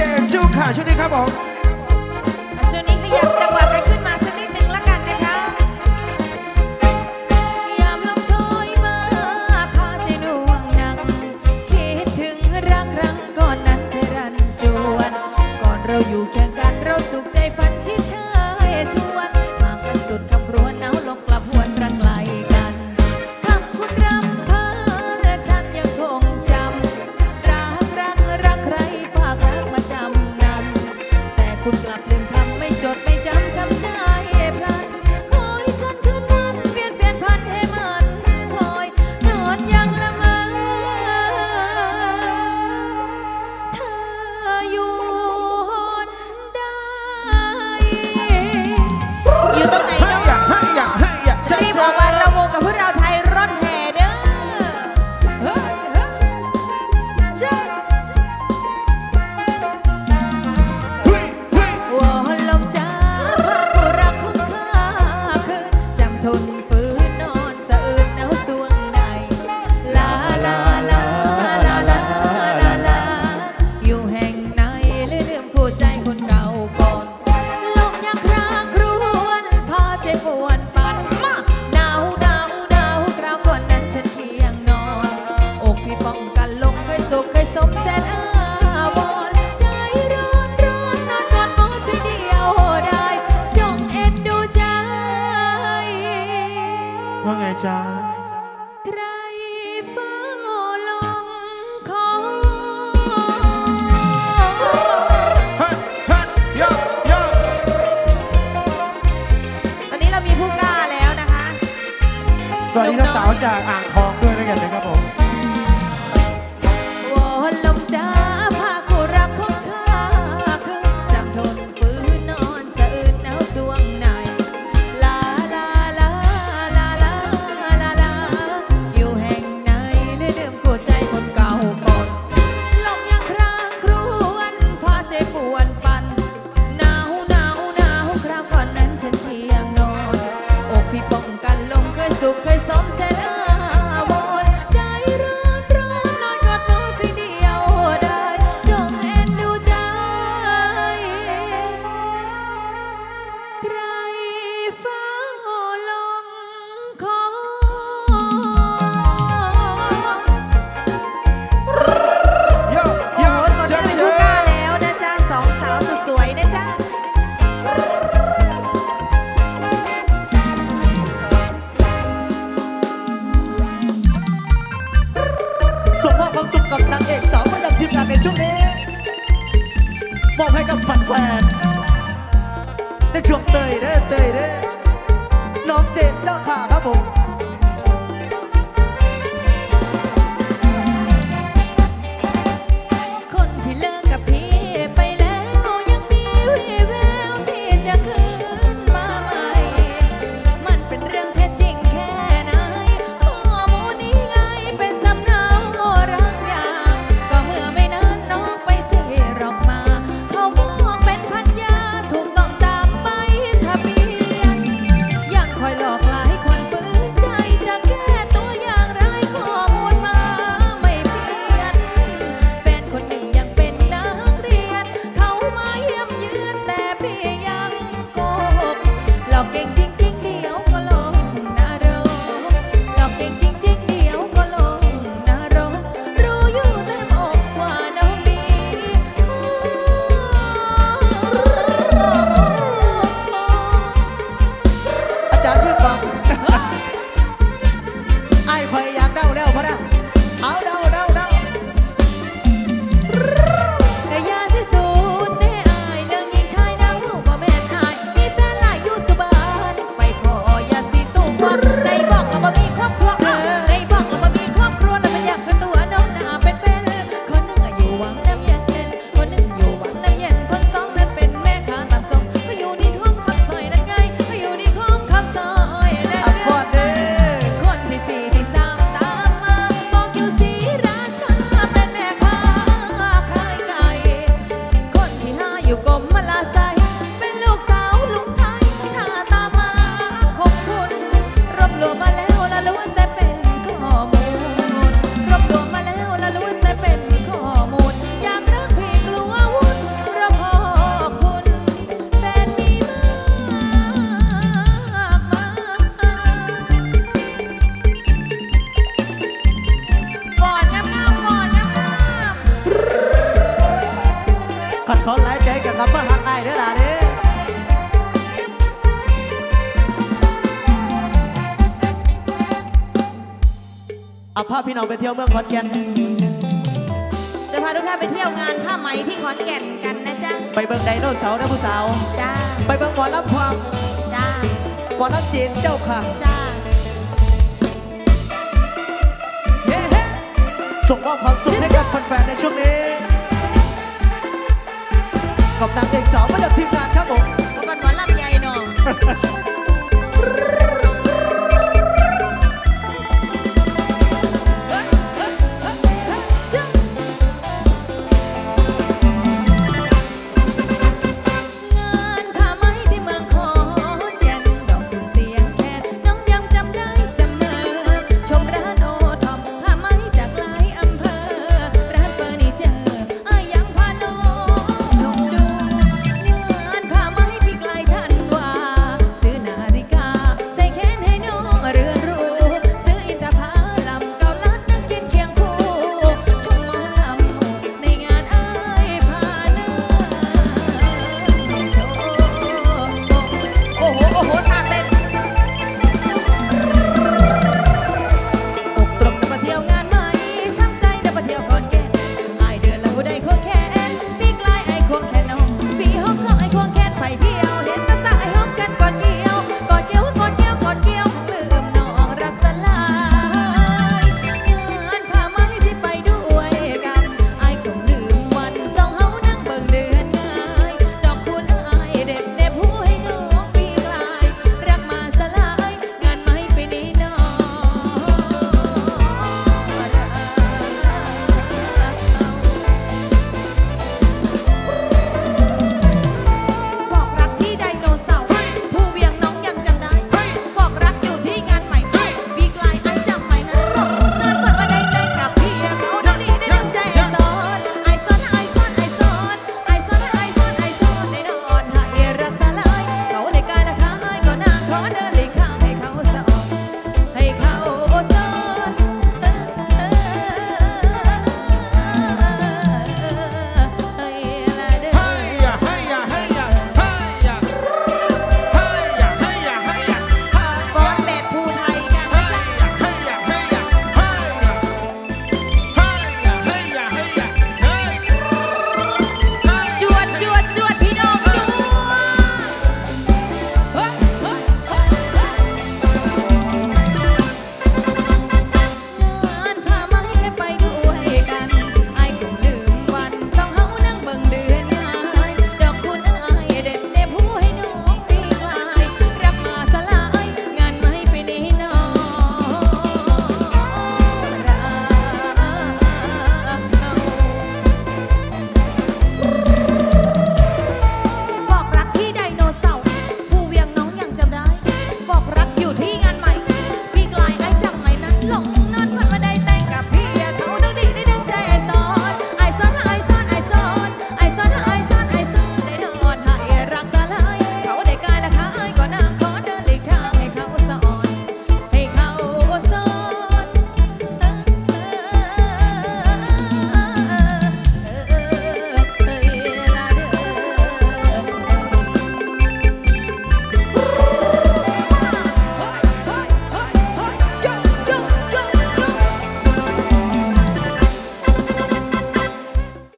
เจมส์จุกค่ะชุดนี้ครับผมอ่ช่วงนี้ขยับจังหวะกันขึ้นมาสักนิดนึงละกันนะคะยามลมโชยมาพาใจดวงนั่งคิดถึงรักครั้งก่อนนั้นแต่รันจวน ก่อนเราอยู่แค่ คุณกลับเดิน จะสาวจากอ่างทองด้วยแล้กันนะครับผมกันเลยครันหนเพียง สุขกับนางเอกสาวประจำทีมงานในช่วงนี้มอบให้กับฝันแฟนได้ช่วงเตยเด้เตยเด้น้องเจนเจ้าขาครับผม พาพี่น้องไปเที่ยวเมืองขอนแก่น จะพาทุกท่านไปเที่ยวงานผ้าไหมที่ขอนแก่นกันนะจ๊ะ ไปเบิ่งไดโนเสาร์นะผู้สาว จ้า ไปเบิ่งหมอลำความจ้า หมอลำจีนเจ้าค่ะ จ้า เฮ้เฮ้ส่งมอบความสุขให้กับแฟนๆในช่วงนี้ กับนางเอกสาวมาจากทีมงานครับผมว่ามันหมอลำใหญ่เนาะ